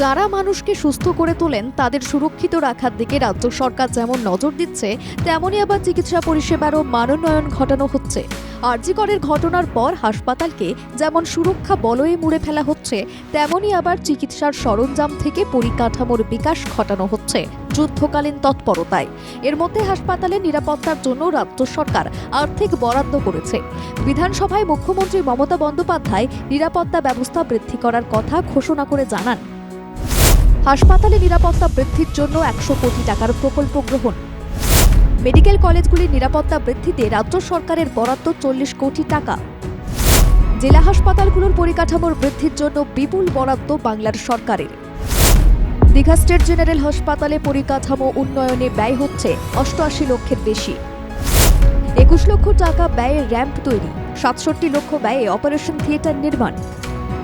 যারা মানুষকে সুস্থ করে তোলেন, তাদের সুরক্ষিত রাখার দিকে রাজ্য সরকার যেমন নজর দিচ্ছে তেমনই আবার চিকিৎসা পরিষেবারও মানোন্নয়ন ঘটানো হচ্ছে। আরজিকরের ঘটনার পর হাসপাতালকে যেমন সুরক্ষা বলয়ে মুড়ে ফেলা হচ্ছে তেমনই আবার চিকিৎসার সরঞ্জাম থেকে পরিকাঠামোর বিকাশ ঘটানো হচ্ছে, যুদ্ধকালীন তৎপরতায়। এর মধ্যে হাসপাতালের নিরাপত্তার জন্য রাজ্য সরকার আর্থিক বরাদ্দ করেছে। বিধানসভায় মুখ্যমন্ত্রী মমতা বন্দ্যোপাধ্যায় নিরাপত্তা ব্যবস্থা বৃদ্ধি করার কথা ঘোষণা করে জানান। হাসপাতালে নিরাপত্তা বৃদ্ধির জন্য একশো কোটি টাকার প্রকল্প গ্রহণ। মেডিকেল কলেজগুলির নিরাপত্তা বৃদ্ধিতে রাজ্য সরকারের বরাদ্দ চল্লিশ কোটি টাকা। জেলা হাসপাতালগুলোর পরিকাঠামোর বৃদ্ধির জন্য বিপুল বরাদ্দ বাংলার সরকারের। দীঘা স্টেট জেনারেল হাসপাতালে পরিকাঠামো উন্নয়নে ব্যয় হচ্ছে অষ্টআশি লক্ষের বেশি। একুশ লক্ষ টাকা ব্যয়ে র্যাম্প তৈরি, সাতষট্টি লক্ষ ব্যয়ে অপারেশন থিয়েটার নির্মাণ।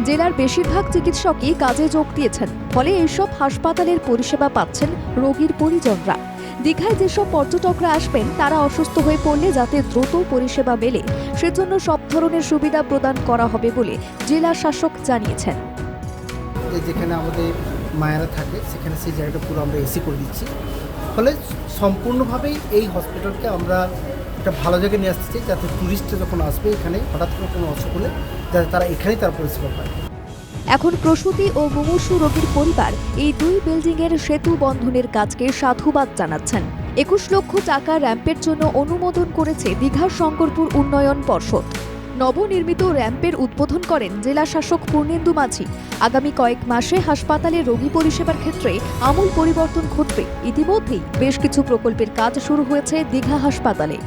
জেলার বেশিরভাগ চিকিৎসকই কাজে যোগ দিয়েছেন, ফলে এইসব হাসপাতালের পরিষেবা পাচ্ছেন রোগীর পরিজনরা। দীঘায় যেসব পর্যটকরা আসবেন, তারা অসুস্থ হয়ে পড়লে যাতে দ্রুত পরিষেবা মেলে, সেজন্য সব ধরনের সুবিধা প্রদান করা হবে বলে জেলা শাসক জানিয়েছেন। যেখানে আমাদের মায়েরা থাকে, সেখানে সেই জায়গাটা পুরো আমরা এসি করে দিচ্ছি। ফলে সম্পূর্ণভাবেই এই হসপিটালকে আমরা একটা ভালো জায়গায় নিয়ে আসতে চাই, যাতে ট্যুরিস্টরা যখন আসবে এখানে, হঠাৎ করে কোনো অসুখ হলে যাতে তারা এখানেই তার পরিষেবা পায়। এখন প্রসূতি ও মুমূর্ষু রোগীর পরিবার এই দুই বিল্ডিংয়ের সেতু বন্ধনের কাজকে সাধুবাদ জানাচ্ছেন। একুশ লক্ষ টাকা র্যাম্পের জন্য অনুমোদন করেছে দীঘার শঙ্করপুর উন্নয়ন পর্ষদ। নবনির্মিত র্যাম্পের উদ্বোধন করেন জেলা শাসক পূর্ণেন্দু মাঝি। আগামী কয়েক মাসে হাসপাতালে রোগী পরিষেবার ক্ষেত্রে আমূল পরিবর্তন ঘটবে। ইতিমধ্যেই বেশ কিছু প্রকল্পের কাজ শুরু হয়েছে দীঘা হাসপাতালে।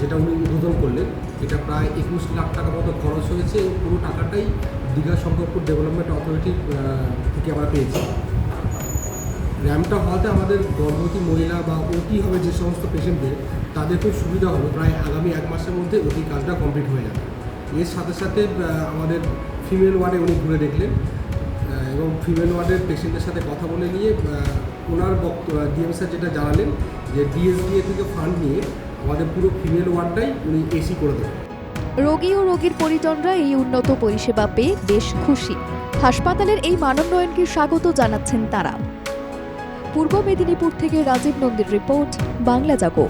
যেটা উনি উদ্বোধন করলেন, এটা প্রায় একুশ লাখ টাকা মতো খরচ হয়েছে এবং পুরো টাকাটাই দীঘা শঙ্করপুর ডেভেলপমেন্ট অথরিটি থেকে আমরা পেয়েছি। র্যামটা হওয়াতে আমাদের গর্ভবতী মহিলা বা ওটি হবে যে সমস্ত পেশেন্টদের তাদের খুব সুবিধা হবে, প্রায় আগামী এক মাসের মধ্যে ওটি কাজটা কমপ্লিট হয়ে যাবে। এর সাথে সাথে আমাদের ফিমেল ওয়ার্ডে উনি ঘুরে দেখলেন এবং ফিমেল ওয়ার্ডের পেশেন্টের সাথে কথা বলে নিয়ে ওনার বক্তব্য ডিএম স্যার যেটা জানালেন যে ডিএসডিএ থেকে ফান্ড নিয়ে আমাদের পুরো ফিমেল ওয়ার্ডটাই উনি এসি করে দেবেন। রোগী ও রোগীর পরিজনরা এই উন্নত পরিষেবা পেয়ে বেশ খুশি। হাসপাতালের এই মানোন্নয়নকে স্বাগত জানাচ্ছেন তারা। পূর্ব মেদিনীপুর থেকে রাজীব নন্দীর রিপোর্ট, বাংলা জাগো।